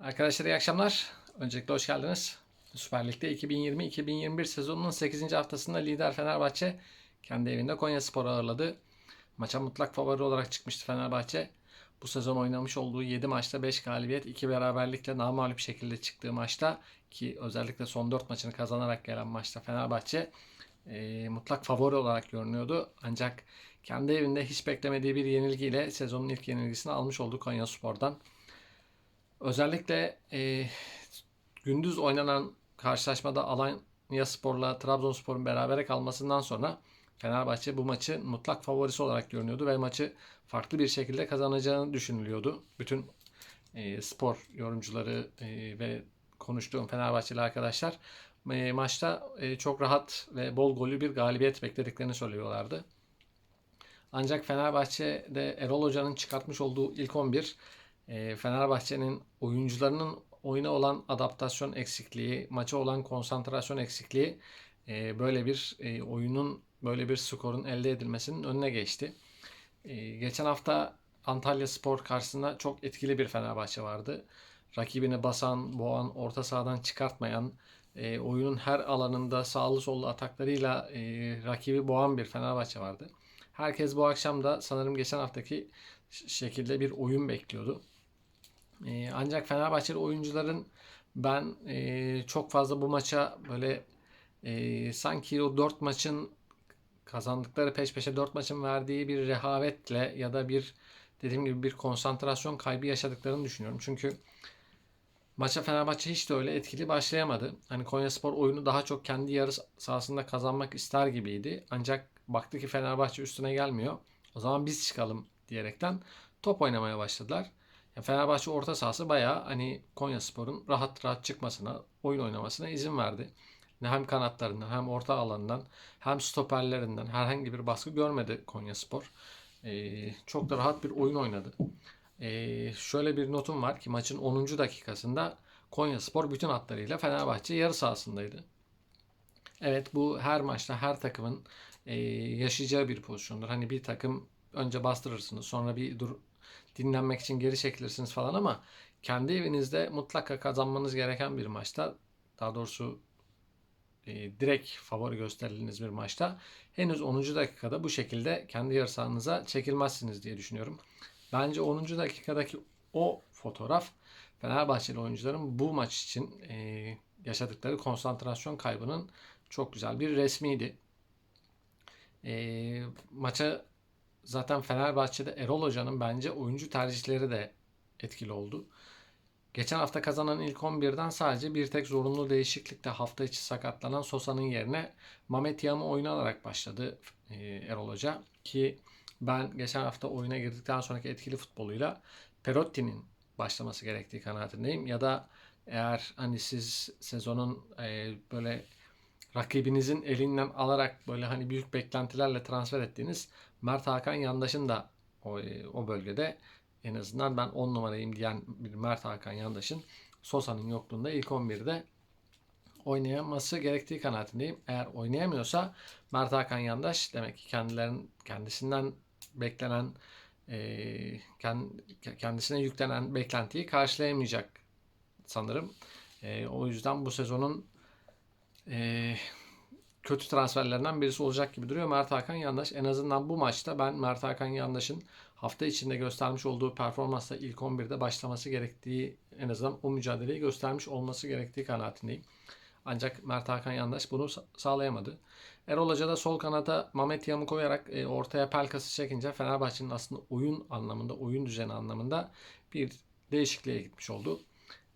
Arkadaşlar iyi akşamlar. Öncelikle hoş geldiniz. Süper Lig'de 2020-2021 sezonunun 8. haftasında lider Fenerbahçe kendi evinde Konya Spor'u ağırladı. Maça mutlak favori olarak çıkmıştı Fenerbahçe. Bu sezon oynamış olduğu 7 maçta 5 galibiyet, 2 beraberlikle namağlup şekilde çıktığı maçta ki özellikle son 4 maçını kazanarak gelen maçta Fenerbahçe e, mutlak favori olarak görünüyordu. Ancak kendi evinde hiç beklemediği bir yenilgiyle sezonun ilk yenilgisini almış oldu Konya Spor'dan. Özellikle e, gündüz oynanan karşılaşmada Alanya Spor'la Trabzonspor'un berabere kalmasından sonra Fenerbahçe bu maçı mutlak favorisi olarak görünüyordu ve maçı farklı bir şekilde kazanacağını düşünülüyordu. Bütün e, spor yorumcuları e, ve konuştuğum Fenerbahçeli arkadaşlar e, maçta e, çok rahat ve bol golü bir galibiyet beklediklerini söylüyorlardı. Ancak Fenerbahçe'de Erol Hoca'nın çıkartmış olduğu ilk 11 e, Fenerbahçe'nin oyuncularının oyuna olan adaptasyon eksikliği, maça olan konsantrasyon eksikliği e, böyle bir e, oyunun böyle bir skorun elde edilmesinin önüne geçti. E, geçen hafta Antalya Spor karşısında çok etkili bir Fenerbahçe vardı. Rakibini basan, boğan, orta sahadan çıkartmayan, oyunun her alanında sağlı sollu ataklarıyla rakibi boğan bir Fenerbahçe vardı. Herkes bu akşam da sanırım geçen haftaki şekilde bir oyun bekliyordu. E, ancak Fenerbahçeli oyuncuların ben e, çok fazla bu maça böyle e, sanki o 4 maçın kazandıkları peş peşe 4 maçın verdiği bir rehavetle ya da bir dediğim gibi bir konsantrasyon kaybı yaşadıklarını düşünüyorum. Çünkü maça Fenerbahçe hiç de öyle etkili başlayamadı. Hani Konyaspor oyunu daha çok kendi yarı sahasında kazanmak ister gibiydi. Ancak baktı ki Fenerbahçe üstüne gelmiyor. O zaman biz çıkalım diyerekten top oynamaya başladılar. Fenerbahçe orta sahası bayağı hani Konyaspor'un rahat rahat çıkmasına, oyun oynamasına izin verdi. Hem kanatlarından hem orta alanından hem stoperlerinden herhangi bir baskı görmedi Konyaspor. Ee, çok da rahat bir oyun oynadı. Ee, şöyle bir notum var ki maçın 10. dakikasında Konyaspor bütün hatlarıyla Fenerbahçe yarı sahasındaydı. Evet bu her maçta her takımın e, yaşayacağı bir pozisyondur. Hani bir takım önce bastırırsınız sonra bir dur dinlenmek için geri çekilirsiniz falan ama kendi evinizde mutlaka kazanmanız gereken bir maçta daha doğrusu e, direkt favori gösterildiğiniz bir maçta henüz 10. dakikada bu şekilde kendi yarı çekilmezsiniz diye düşünüyorum. Bence 10. dakikadaki o fotoğraf Fenerbahçeli oyuncuların bu maç için e, yaşadıkları konsantrasyon kaybının çok güzel bir resmiydi. E, maça zaten Fenerbahçe'de Erol Hoca'nın bence oyuncu tercihleri de etkili oldu. Geçen hafta kazanan ilk 11'den sadece bir tek zorunlu değişiklikte hafta içi sakatlanan Sosa'nın yerine Mamet Yam'ı oyuna alarak başladı e, Erol Hoca. Ki ben geçen hafta oyuna girdikten sonraki etkili futboluyla Perotti'nin başlaması gerektiği kanaatindeyim. Ya da eğer hani siz sezonun e, böyle rakibinizin elinden alarak böyle hani büyük beklentilerle transfer ettiğiniz Mert Hakan Yandaş'ın da o, e, o bölgede en azından ben 10 numarayım diyen bir Mert Hakan Yandaş'ın Sosa'nın yokluğunda ilk 11'de oynayaması gerektiği kanaatindeyim. Eğer oynayamıyorsa Mert Hakan Yandaş demek ki kendilerin kendisinden beklenen e, kendisine yüklenen beklentiyi karşılayamayacak sanırım. E, o yüzden bu sezonun kötü transferlerinden birisi olacak gibi duruyor Mert Hakan Yandaş. En azından bu maçta ben Mert Hakan Yandaş'ın hafta içinde göstermiş olduğu performansla ilk 11'de başlaması gerektiği en azından o mücadeleyi göstermiş olması gerektiği kanaatindeyim. Ancak Mert Hakan Yandaş bunu sağlayamadı. Erol Hoca da sol kanata Mehmet Yam'ı koyarak e, ortaya Pelkas'ı çekince Fenerbahçe'nin aslında oyun anlamında, oyun düzeni anlamında bir değişikliğe gitmiş oldu.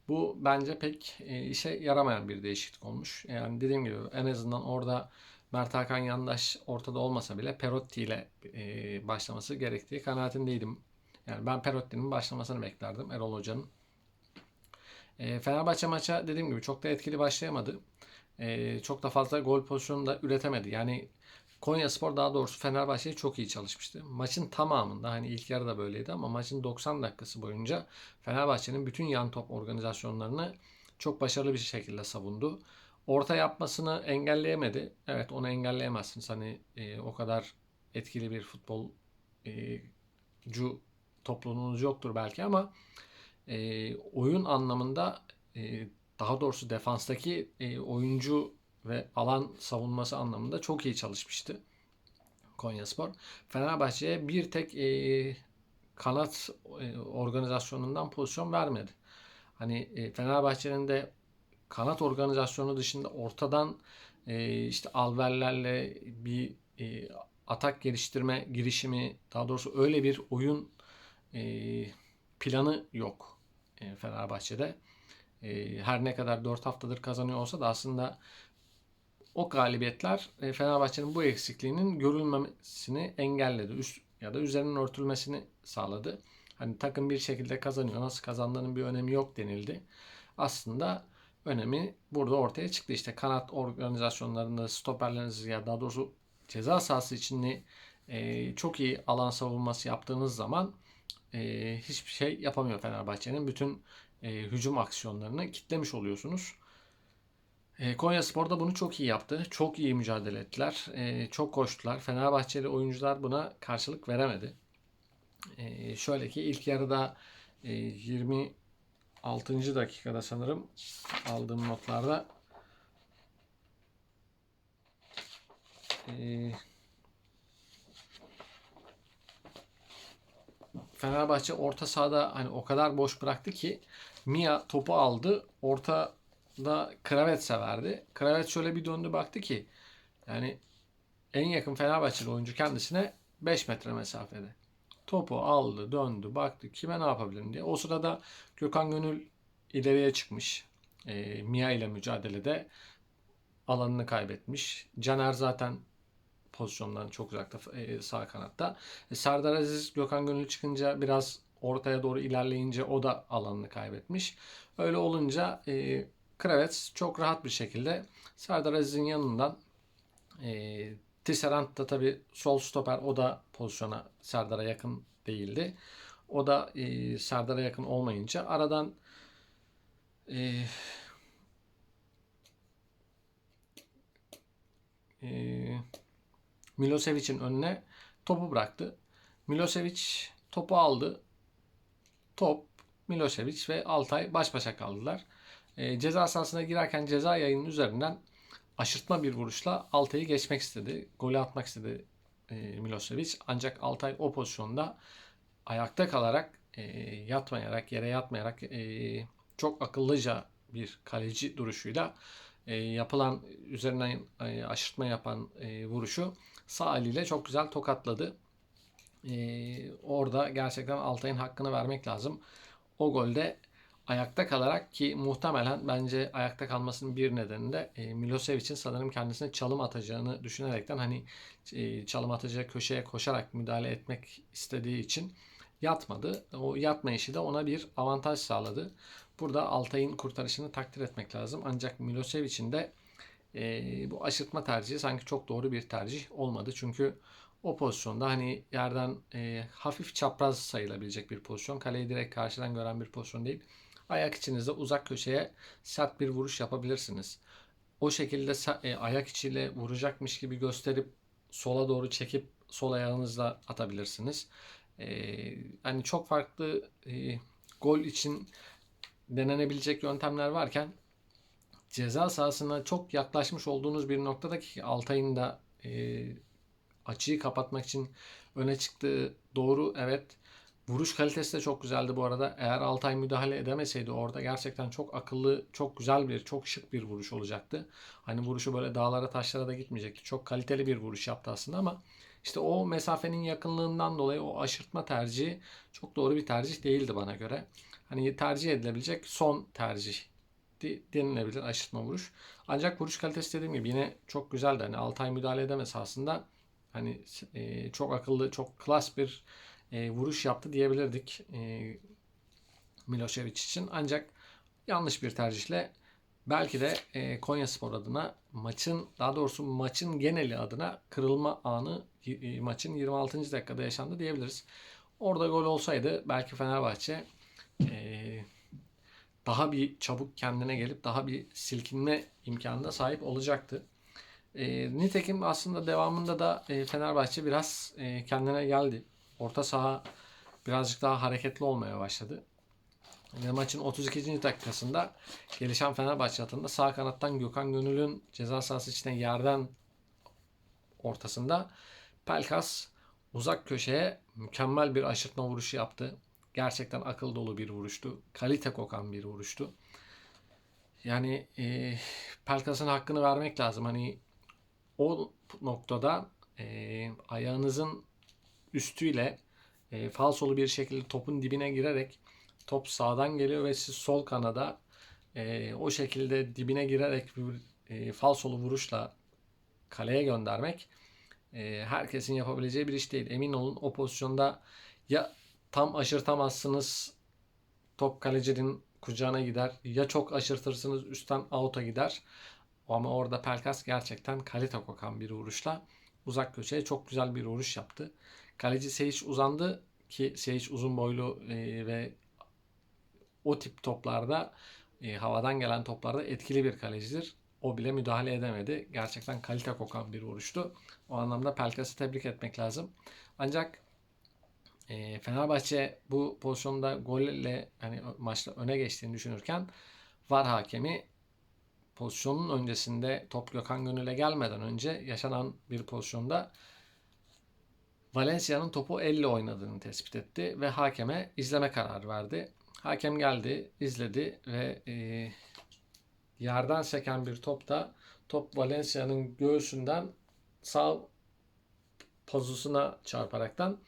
Bu bence pek e, işe yaramayan bir değişiklik olmuş. Yani dediğim gibi en azından orada Mert Hakan Yandaş ortada olmasa bile Perotti ile e, başlaması gerektiği kanaatindeydim. Yani ben Perotti'nin başlamasını beklerdim Erol Hoca'nın. E, Fenerbahçe maça dediğim gibi çok da etkili başlayamadı. çok da fazla gol pozisyonu da üretemedi. Yani Konya Spor daha doğrusu Fenerbahçe'yi çok iyi çalışmıştı. Maçın tamamında hani ilk yarı da böyleydi ama maçın 90 dakikası boyunca Fenerbahçe'nin bütün yan top organizasyonlarını çok başarılı bir şekilde savundu. Orta yapmasını engelleyemedi. Evet onu engelleyemezsiniz. Hani e, o kadar etkili bir futbolcu e, topluluğunuz yoktur belki ama e, oyun anlamında e, daha doğrusu defanstaki e, oyuncu ve alan savunması anlamında çok iyi çalışmıştı Konyaspor. Fenerbahçe'ye bir tek e, kanat e, organizasyonundan pozisyon vermedi. Hani e, Fenerbahçe'nin de kanat organizasyonu dışında ortadan e, işte alverlerle bir e, atak geliştirme girişimi daha doğrusu öyle bir oyun e, planı yok e, Fenerbahçe'de. E, her ne kadar 4 haftadır kazanıyor olsa da aslında o galibiyetler e, Fenerbahçe'nin bu eksikliğinin görülmemesini engelledi. Üst ya da üzerinin örtülmesini sağladı. Hani takım bir şekilde kazanıyor. Nasıl kazandığının bir önemi yok denildi. Aslında önemi burada ortaya çıktı. İşte kanat organizasyonlarında stoperleriniz ya daha doğrusu ceza sahası içinde e, çok iyi alan savunması yaptığınız zaman e, hiçbir şey yapamıyor Fenerbahçe'nin. Bütün e, hücum aksiyonlarını kitlemiş oluyorsunuz. E, Konya Spor da bunu çok iyi yaptı. Çok iyi mücadele ettiler. E, çok koştular. Fenerbahçeli oyuncular buna karşılık veremedi. E, şöyle ki ilk yarıda e, 26. dakikada sanırım aldığım notlarda e, Fenerbahçe orta sahada hani o kadar boş bıraktı ki Mia topu aldı. Ortada Kravets'e verdi. Kravets şöyle bir döndü baktı ki yani en yakın Fenerbahçeli oyuncu kendisine 5 metre mesafede. Topu aldı, döndü, baktı kime ne yapabilirim diye. O sırada Gökhan Gönül ileriye çıkmış. E, Mia ile mücadelede alanını kaybetmiş. Caner zaten pozisyondan çok uzakta e, sağ kanatta. E, Serdar Aziz Gökhan Gönül çıkınca biraz ortaya doğru ilerleyince o da alanını kaybetmiş. Öyle olunca e, Kravets çok rahat bir şekilde Serdar Aziz'in yanından e, Tisserand da tabi sol stoper o da pozisyona Serdar'a yakın değildi. O da e, Serdar'a yakın olmayınca aradan e, e, Milosevic'in önüne topu bıraktı. Milosevic topu aldı. Top Milosevic ve Altay baş başa kaldılar. E, ceza sahasına girerken ceza yayının üzerinden aşırtma bir vuruşla Altay'ı geçmek istedi. Golü atmak istedi e, Milosevic. Ancak Altay o pozisyonda ayakta kalarak e, yatmayarak, yere yatmayarak e, çok akıllıca bir kaleci duruşuyla e, yapılan üzerinden e, aşırtma yapan e, vuruşu sağ eliyle çok güzel tokatladı. E, orada gerçekten Altay'ın hakkını vermek lazım. O golde ayakta kalarak ki muhtemelen bence ayakta kalmasının bir nedeni de e, Milosevic'in sanırım kendisine çalım atacağını düşünerekten hani e, çalım atacağı köşeye koşarak müdahale etmek istediği için yatmadı. O yatma işi de ona bir avantaj sağladı. Burada Altay'ın kurtarışını takdir etmek lazım. Ancak Milosevic'in de e, bu aşırtma tercihi sanki çok doğru bir tercih olmadı. Çünkü o pozisyonda hani yerden e, hafif çapraz sayılabilecek bir pozisyon. Kaleyi direkt karşıdan gören bir pozisyon değil. Ayak içinizde uzak köşeye sert bir vuruş yapabilirsiniz. O şekilde e, ayak içiyle vuracakmış gibi gösterip sola doğru çekip sol ayağınızla atabilirsiniz. E, hani çok farklı e, gol için denenebilecek yöntemler varken ceza sahasına çok yaklaşmış olduğunuz bir noktada ki Altay'ın da e, açıyı kapatmak için öne çıktığı doğru evet. Vuruş kalitesi de çok güzeldi bu arada. Eğer Altay müdahale edemeseydi orada gerçekten çok akıllı, çok güzel bir, çok şık bir vuruş olacaktı. Hani vuruşu böyle dağlara taşlara da gitmeyecekti. Çok kaliteli bir vuruş yaptı aslında ama işte o mesafenin yakınlığından dolayı o aşırtma tercihi çok doğru bir tercih değildi bana göre. Hani tercih edilebilecek son tercih denilebilir aşırtma vuruş. Ancak vuruş kalitesi dediğim gibi yine çok güzeldi. Hani Altay müdahale edemez aslında. Hani e, çok akıllı, çok klas bir e, vuruş yaptı diyebilirdik e, Milosevic için. Ancak yanlış bir tercihle belki de e, Konya Spor adına maçın daha doğrusu maçın geneli adına kırılma anı e, maçın 26. dakikada yaşandı diyebiliriz. Orada gol olsaydı belki Fenerbahçe e, daha bir çabuk kendine gelip daha bir silkinme imkanına sahip olacaktı. E, nitekim aslında devamında da e, Fenerbahçe biraz e, kendine geldi. Orta saha birazcık daha hareketli olmaya başladı. Ve maçın 32. dakikasında gelişen Fenerbahçe hatında sağ kanattan Gökhan Gönül'ün ceza sahası içine yerden ortasında Pelkas uzak köşeye mükemmel bir aşırtma vuruşu yaptı. Gerçekten akıl dolu bir vuruştu. Kalite kokan bir vuruştu. Yani e, Pelkas'ın hakkını vermek lazım. Hani o noktada e, ayağınızın üstüyle e, falsolu bir şekilde topun dibine girerek top sağdan geliyor ve siz sol kanada e, o şekilde dibine girerek bir e, falsolu vuruşla kaleye göndermek e, herkesin yapabileceği bir iş değil. Emin olun o pozisyonda ya tam aşırtamazsınız top kalecinin kucağına gider ya çok aşırtırsınız üstten out'a gider. Ama orada Pelkas gerçekten kalite kokan bir vuruşla uzak köşeye çok güzel bir vuruş yaptı. Kaleci Seyic uzandı ki Seyic uzun boylu e, ve o tip toplarda e, havadan gelen toplarda etkili bir kalecidir. O bile müdahale edemedi. Gerçekten kalite kokan bir vuruştu. O anlamda Pelkas'ı tebrik etmek lazım. Ancak e, Fenerbahçe bu pozisyonda golle hani maçta öne geçtiğini düşünürken VAR hakemi pozisyonun öncesinde top Gökhan Gönül'e gelmeden önce yaşanan bir pozisyonda Valencia'nın topu elle oynadığını tespit etti ve hakeme izleme kararı verdi. Hakem geldi, izledi ve e, yerden seken bir topta top Valencia'nın göğsünden sağ pozusuna çarparaktan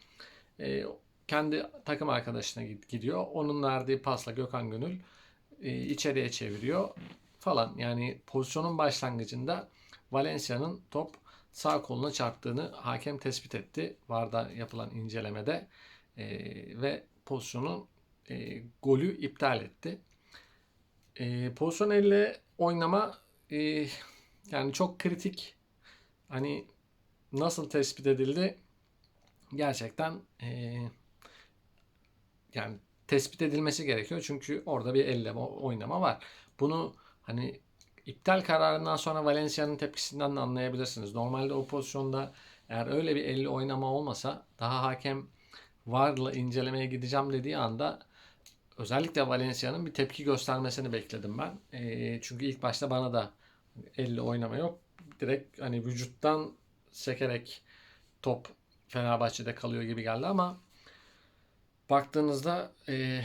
e, kendi takım arkadaşına gidiyor. Onun verdiği pasla Gökhan Gönül e, içeriye çeviriyor falan. Yani pozisyonun başlangıcında Valencia'nın top sağ koluna çarptığını hakem tespit etti. Varda yapılan incelemede e, ve pozisyonun e, golü iptal etti. E, pozisyon elle oynama e, yani çok kritik. Hani nasıl tespit edildi? Gerçekten e, yani tespit edilmesi gerekiyor. Çünkü orada bir elle oynama var. Bunu hani iptal kararından sonra Valencia'nın tepkisinden de anlayabilirsiniz. Normalde o pozisyonda eğer öyle bir elle oynama olmasa daha hakem varla incelemeye gideceğim dediği anda özellikle Valencia'nın bir tepki göstermesini bekledim ben. E, çünkü ilk başta bana da elle oynama yok. Direkt hani vücuttan sekerek top Fenerbahçe'de kalıyor gibi geldi ama baktığınızda e,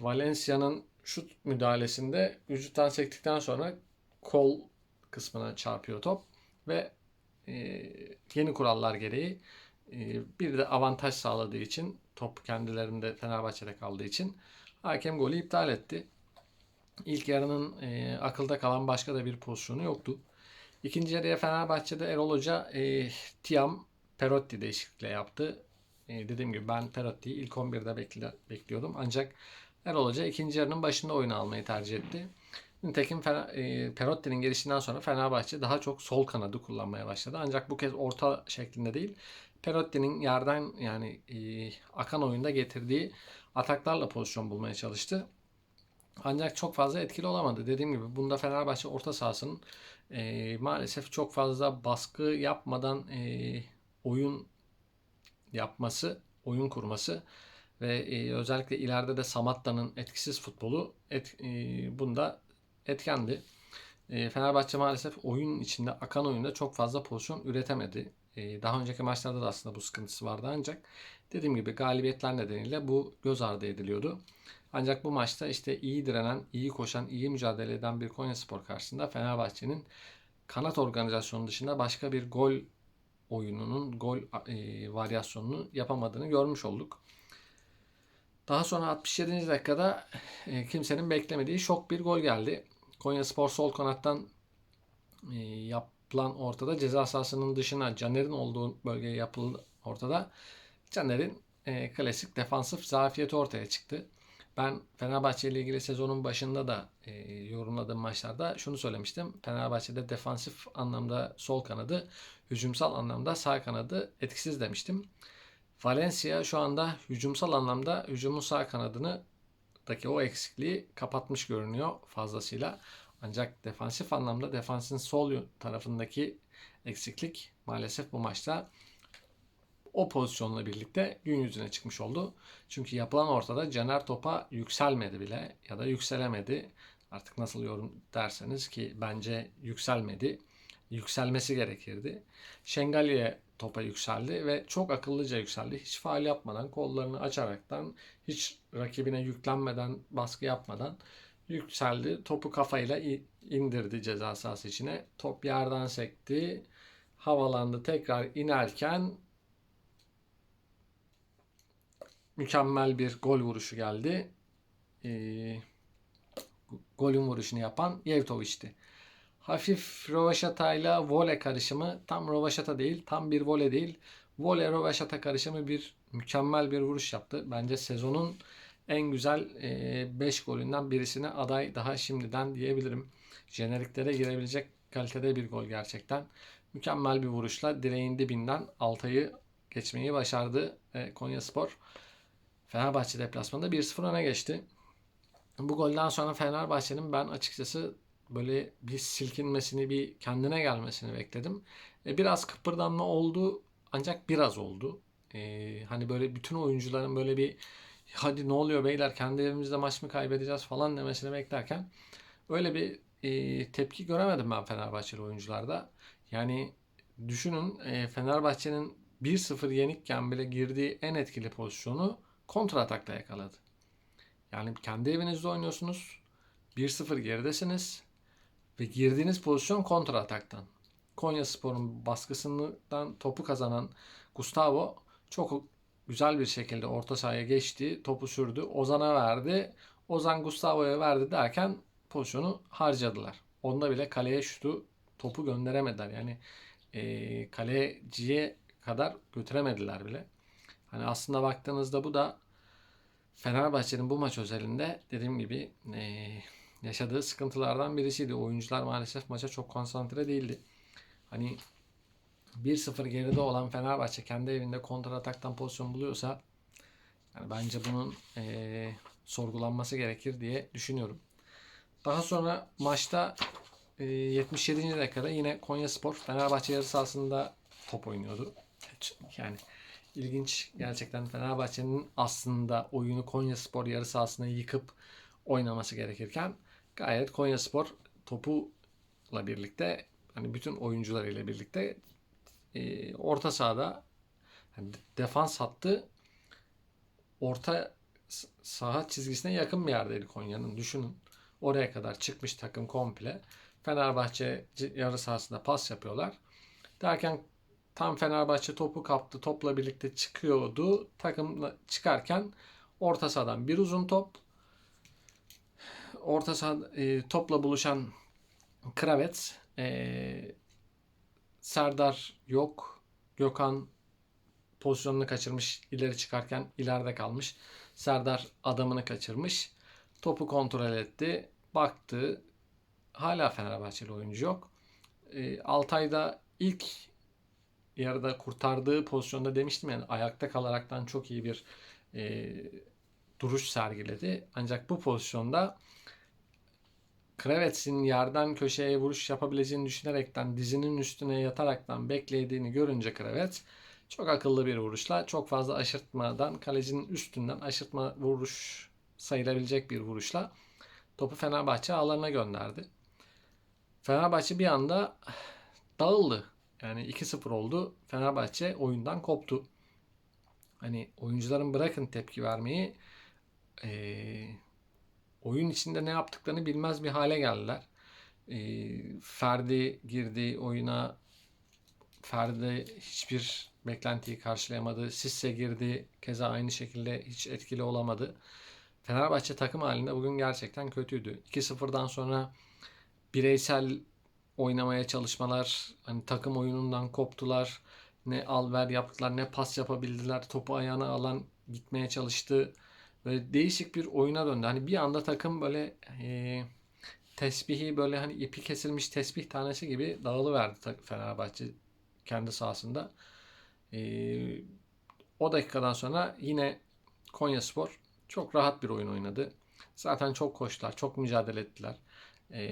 Valencia'nın şut müdahalesinde vücuttan sektikten sonra kol kısmına çarpıyor top ve e, yeni kurallar gereği e, bir de avantaj sağladığı için top kendilerinde Fenerbahçe'de kaldığı için hakem golü iptal etti. İlk yarının e, akılda kalan başka da bir pozisyonu yoktu. İkinci yarıya Fenerbahçe'de Erol Hoca e, Tiam Perotti değişiklikle yaptı. E, dediğim gibi ben Perotti'yi ilk 11'de bekle, bekliyordum. Ancak Erol Hoca ikinci yarının başında oyunu almayı tercih etti. Nitekim e, Perotti'nin gelişinden sonra Fenerbahçe daha çok sol kanadı kullanmaya başladı. Ancak bu kez orta şeklinde değil. Perotti'nin yerden yani e, akan oyunda getirdiği ataklarla pozisyon bulmaya çalıştı. Ancak çok fazla etkili olamadı. Dediğim gibi bunda Fenerbahçe orta sahasının e, maalesef çok fazla baskı yapmadan e, oyun yapması, oyun kurması ve e, özellikle ileride de Samatta'nın etkisiz futbolu et, e, bunda etkendi. E, Fenerbahçe maalesef oyun içinde akan oyunda çok fazla pozisyon üretemedi. E, daha önceki maçlarda da aslında bu sıkıntısı vardı ancak dediğim gibi galibiyetler nedeniyle bu göz ardı ediliyordu. Ancak bu maçta işte iyi direnen, iyi koşan, iyi mücadele eden bir Konyaspor karşısında Fenerbahçe'nin kanat organizasyonu dışında başka bir gol oyununun gol e, varyasyonunu yapamadığını görmüş olduk. Daha sonra 67. dakikada e, kimsenin beklemediği şok bir gol geldi. Konya Spor sol kanattan e, yapılan ortada ceza sahasının dışına Caner'in olduğu bölgeye yapıldı ortada. Caner'in e, klasik defansif zafiyeti ortaya çıktı. Ben Fenerbahçe ile ilgili sezonun başında da e, yorumladığım maçlarda şunu söylemiştim. Fenerbahçe'de defansif anlamda sol kanadı, hücumsal anlamda sağ kanadı etkisiz demiştim. Valencia şu anda hücumsal anlamda hücumun sağ kanadını daki o eksikliği kapatmış görünüyor fazlasıyla. Ancak defansif anlamda defansın sol tarafındaki eksiklik maalesef bu maçta o pozisyonla birlikte gün yüzüne çıkmış oldu. Çünkü yapılan ortada Caner topa yükselmedi bile ya da yükselemedi. Artık nasıl yorum derseniz ki bence yükselmedi. Yükselmesi gerekirdi. Şengalye topa yükseldi ve çok akıllıca yükseldi. Hiç faal yapmadan, kollarını açaraktan, hiç rakibine yüklenmeden, baskı yapmadan yükseldi. Topu kafayla indirdi ceza sahası içine. Top yerden sekti. Havalandı. Tekrar inerken mükemmel bir gol vuruşu geldi. Ee, golün vuruşunu yapan Yevtovic'ti. Hafif rovaşata ile vole karışımı tam rovaşata değil, tam bir vole değil. Vole rovaşata karışımı bir mükemmel bir vuruş yaptı. Bence sezonun en güzel 5 e, golünden birisine aday daha şimdiden diyebilirim. Jeneriklere girebilecek kalitede bir gol gerçekten. Mükemmel bir vuruşla direğin dibinden Altay'ı geçmeyi başardı e, Konya Spor. Fenerbahçe deplasmanında 1-0 öne geçti. Bu golden sonra Fenerbahçe'nin ben açıkçası böyle bir silkinmesini, bir kendine gelmesini bekledim. E, biraz kıpırdanma oldu ancak biraz oldu. E, hani böyle bütün oyuncuların böyle bir hadi ne oluyor beyler kendi evimizde maç mı kaybedeceğiz falan demesini beklerken öyle bir e, tepki göremedim ben Fenerbahçeli oyuncularda. Yani düşünün e, Fenerbahçe'nin 1-0 yenikken bile girdiği en etkili pozisyonu kontra atakla yakaladı. Yani kendi evinizde oynuyorsunuz. 1-0 geridesiniz. Ve girdiğiniz pozisyon kontra ataktan. Konya Spor'un baskısından topu kazanan Gustavo çok güzel bir şekilde orta sahaya geçti. Topu sürdü. Ozan'a verdi. Ozan Gustavo'ya verdi derken pozisyonu harcadılar. Onda bile kaleye şutu topu gönderemediler. Yani e, kaleciye kadar götüremediler bile. Hani aslında baktığınızda bu da Fenerbahçe'nin bu maç özelinde dediğim gibi e, yaşadığı sıkıntılardan birisiydi. Oyuncular maalesef maça çok konsantre değildi. Hani 1-0 geride olan Fenerbahçe kendi evinde kontra ataktan pozisyon buluyorsa yani bence bunun e, sorgulanması gerekir diye düşünüyorum. Daha sonra maçta e, 77. dakikada yine Konya Spor Fenerbahçe yarı sahasında top oynuyordu. Yani ilginç gerçekten Fenerbahçe'nin aslında oyunu Konya Spor yarı sahasına yıkıp oynaması gerekirken gayet Konya Spor topuyla birlikte hani bütün oyuncular ile birlikte e, orta sahada yani defans hattı orta saha çizgisine yakın bir yerdeydi Konya'nın. Düşünün. Oraya kadar çıkmış takım komple. Fenerbahçe yarı sahasında pas yapıyorlar. Derken tam Fenerbahçe topu kaptı. Topla birlikte çıkıyordu. Takımla çıkarken orta sahadan bir uzun top. Orta saha e, topla buluşan Kravets e, Serdar yok. Gökhan pozisyonunu kaçırmış. ileri çıkarken ileride kalmış. Serdar adamını kaçırmış. Topu kontrol etti. Baktı. Hala Fenerbahçeli oyuncu yok. E, Altay'da ilk yarıda kurtardığı pozisyonda demiştim yani ayakta kalaraktan çok iyi bir e, duruş sergiledi. Ancak bu pozisyonda Kravets'in yerden köşeye vuruş yapabileceğini düşünerekten dizinin üstüne yataraktan beklediğini görünce Kravets çok akıllı bir vuruşla çok fazla aşırtmadan kalecinin üstünden aşırtma vuruş sayılabilecek bir vuruşla topu Fenerbahçe ağlarına gönderdi. Fenerbahçe bir anda dağıldı. Yani 2-0 oldu. Fenerbahçe oyundan koptu. Hani oyuncuların bırakın tepki vermeyi ee, oyun içinde ne yaptıklarını bilmez bir hale geldiler. E, Ferdi girdi oyuna. Ferdi hiçbir beklentiyi karşılayamadı. Sisse girdi. Keza aynı şekilde hiç etkili olamadı. Fenerbahçe takım halinde bugün gerçekten kötüydü. 2-0'dan sonra bireysel oynamaya çalışmalar, hani takım oyunundan koptular. Ne al ver yaptılar, ne pas yapabildiler. Topu ayağına alan gitmeye çalıştı. Böyle değişik bir oyuna döndü. Hani bir anda takım böyle e, tesbihi böyle hani ipi kesilmiş tesbih tanesi gibi dağılıverdi Fenerbahçe kendi sahasında. E, o dakikadan sonra yine Konya Spor çok rahat bir oyun oynadı. Zaten çok koştular, çok mücadele ettiler. E,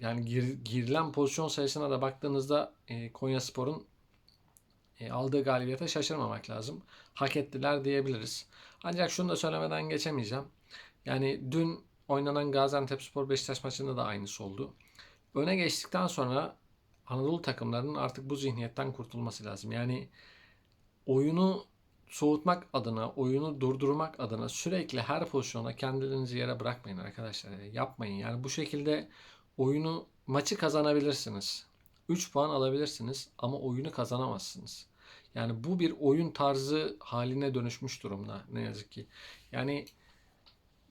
yani gir, girilen pozisyon sayısına da baktığınızda e, Konya Spor'un e, aldığı galibiyete şaşırmamak lazım. Hak ettiler diyebiliriz. Ancak şunu da söylemeden geçemeyeceğim. Yani dün oynanan Gaziantepspor Beşiktaş maçında da aynısı oldu. Öne geçtikten sonra Anadolu takımlarının artık bu zihniyetten kurtulması lazım. Yani oyunu soğutmak adına, oyunu durdurmak adına sürekli her pozisyona kendilerinizi yere bırakmayın arkadaşlar. Yapmayın. Yani bu şekilde oyunu maçı kazanabilirsiniz. 3 puan alabilirsiniz ama oyunu kazanamazsınız. Yani bu bir oyun tarzı haline dönüşmüş durumda ne yazık ki. Yani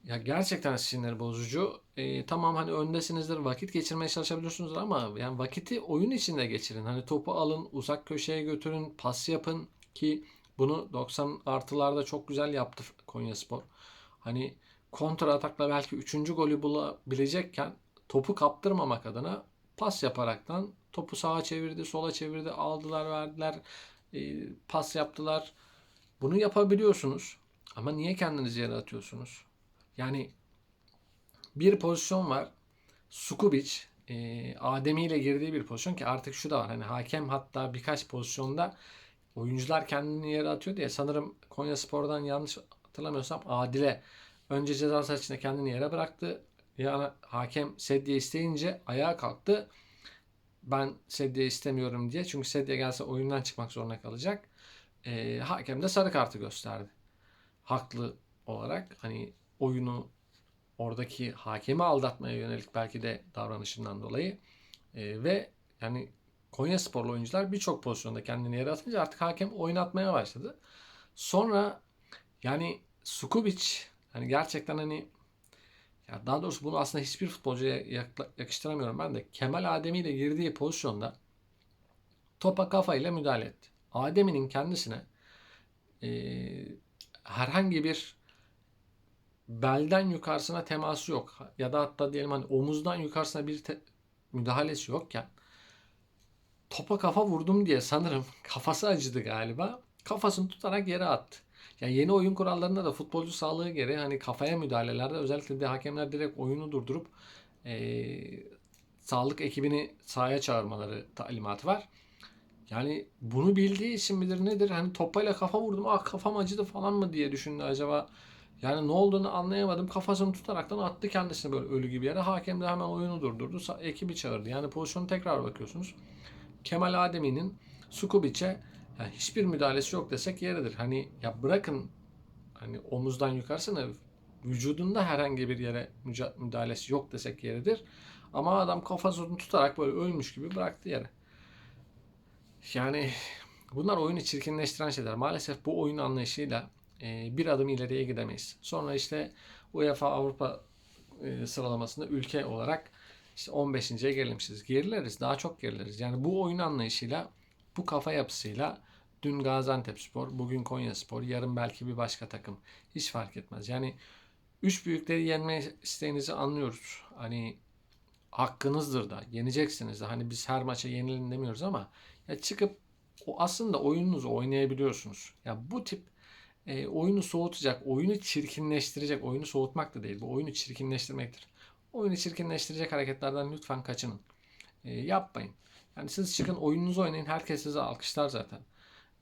ya gerçekten sinir bozucu. Ee, tamam hani öndesinizdir, vakit geçirmeye çalışabiliyorsunuzdur ama yani vakiti oyun içinde geçirin. Hani topu alın, uzak köşeye götürün, pas yapın ki bunu 90 artılarda çok güzel yaptı Konyaspor. Hani kontra atakla belki 3. golü bulabilecekken topu kaptırmamak adına pas yaparaktan topu sağa çevirdi, sola çevirdi, aldılar, verdiler, e, pas yaptılar. Bunu yapabiliyorsunuz. Ama niye kendinizi yere atıyorsunuz? Yani bir pozisyon var. Sukubic e, Ademi ile girdiği bir pozisyon ki artık şu da var. Hani hakem hatta birkaç pozisyonda oyuncular kendini yere atıyor diye sanırım Konya Spor'dan yanlış hatırlamıyorsam Adile önce ceza sahasında kendini yere bıraktı. Yani hakem sedye isteyince ayağa kalktı. Ben sedye istemiyorum diye. Çünkü sedye gelse oyundan çıkmak zorunda kalacak. E, hakem de sarı kartı gösterdi. Haklı olarak hani oyunu oradaki hakemi aldatmaya yönelik belki de davranışından dolayı e, ve yani Konya sporlu oyuncular birçok pozisyonda kendini yere atınca artık hakem oynatmaya başladı. Sonra yani Sukubic hani gerçekten hani ya daha doğrusu bunu aslında hiçbir futbolcuya yakıştıramıyorum ben de. Kemal Ademi ile girdiği pozisyonda topa kafayla müdahale etti. Adem'in kendisine e, herhangi bir belden yukarısına teması yok. Ya da hatta diyelim hani omuzdan yukarısına bir te- müdahalesi yokken topa kafa vurdum diye sanırım kafası acıdı galiba. Kafasını tutarak yere attı. Yani yeni oyun kurallarında da futbolcu sağlığı gereği hani kafaya müdahalelerde özellikle de hakemler direkt oyunu durdurup e, sağlık ekibini sahaya çağırmaları talimatı var. Yani bunu bildiği için midir nedir? Hani topayla kafa vurdum ah kafam acıdı falan mı diye düşündü acaba. Yani ne olduğunu anlayamadım. Kafasını tutaraktan attı kendisini böyle ölü gibi yere. Hakem de hemen oyunu durdurdu. Ekibi çağırdı. Yani pozisyonu tekrar bakıyorsunuz. Kemal Ademi'nin Sukubic'e yani hiçbir müdahalesi yok desek yeridir. Hani ya bırakın hani omuzdan yukarısına vücudunda herhangi bir yere müdahalesi yok desek yeridir. Ama adam kafasını tutarak böyle ölmüş gibi bıraktı yere. Yani bunlar oyunu çirkinleştiren şeyler. Maalesef bu oyun anlayışıyla e, bir adım ileriye gidemeyiz. Sonra işte UEFA Avrupa e, sıralamasında ülke olarak işte 15.ye gerilmişiz. Gerileriz. Daha çok gerileriz. Yani bu oyun anlayışıyla, bu kafa yapısıyla dün Gaziantepspor, bugün Konyaspor, yarın belki bir başka takım. Hiç fark etmez. Yani üç büyükleri yenme isteğinizi anlıyoruz. Hani hakkınızdır da. Yeneceksiniz de. Hani biz her maça yenilin demiyoruz ama ya çıkıp o aslında oyununuzu oynayabiliyorsunuz. Ya bu tip e, oyunu soğutacak, oyunu çirkinleştirecek, oyunu soğutmak da değil bu oyunu çirkinleştirmektir. Oyunu çirkinleştirecek hareketlerden lütfen kaçının. E, yapmayın. Yani siz çıkın oyununuzu oynayın, herkes sizi alkışlar zaten.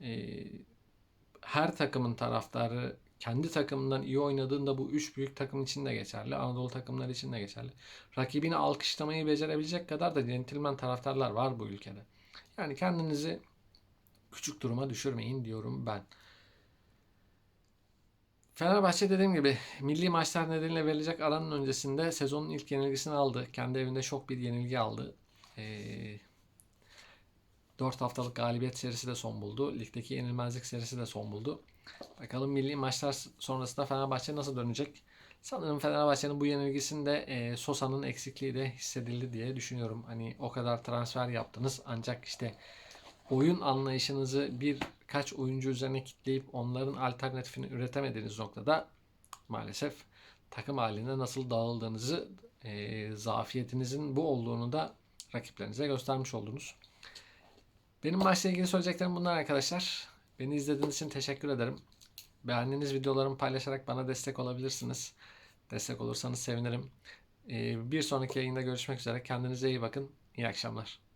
E, her takımın taraftarı kendi takımından iyi oynadığında bu üç büyük takım için de geçerli. Anadolu takımları için de geçerli. Rakibini alkışlamayı becerebilecek kadar da centilmen taraftarlar var bu ülkede. Yani kendinizi küçük duruma düşürmeyin diyorum ben. Fenerbahçe dediğim gibi milli maçlar nedeniyle verilecek aranın öncesinde sezonun ilk yenilgisini aldı. Kendi evinde şok bir yenilgi aldı. Ee, 4 haftalık galibiyet serisi de son buldu. Ligdeki yenilmezlik serisi de son buldu. Bakalım milli maçlar sonrasında Fenerbahçe nasıl dönecek? Sanırım Fenerbahçe'nin bu yenilgisinde e, Sosa'nın eksikliği de hissedildi diye düşünüyorum. Hani o kadar transfer yaptınız ancak işte oyun anlayışınızı birkaç oyuncu üzerine kitleyip onların alternatifini üretemediğiniz noktada maalesef takım halinde nasıl dağıldığınızı, e, zafiyetinizin bu olduğunu da rakiplerinize göstermiş oldunuz. Benim maçla ilgili söyleyeceklerim bunlar arkadaşlar. Beni izlediğiniz için teşekkür ederim. Beğendiğiniz videolarımı paylaşarak bana destek olabilirsiniz. Destek olursanız sevinirim. E, bir sonraki yayında görüşmek üzere. Kendinize iyi bakın. İyi akşamlar.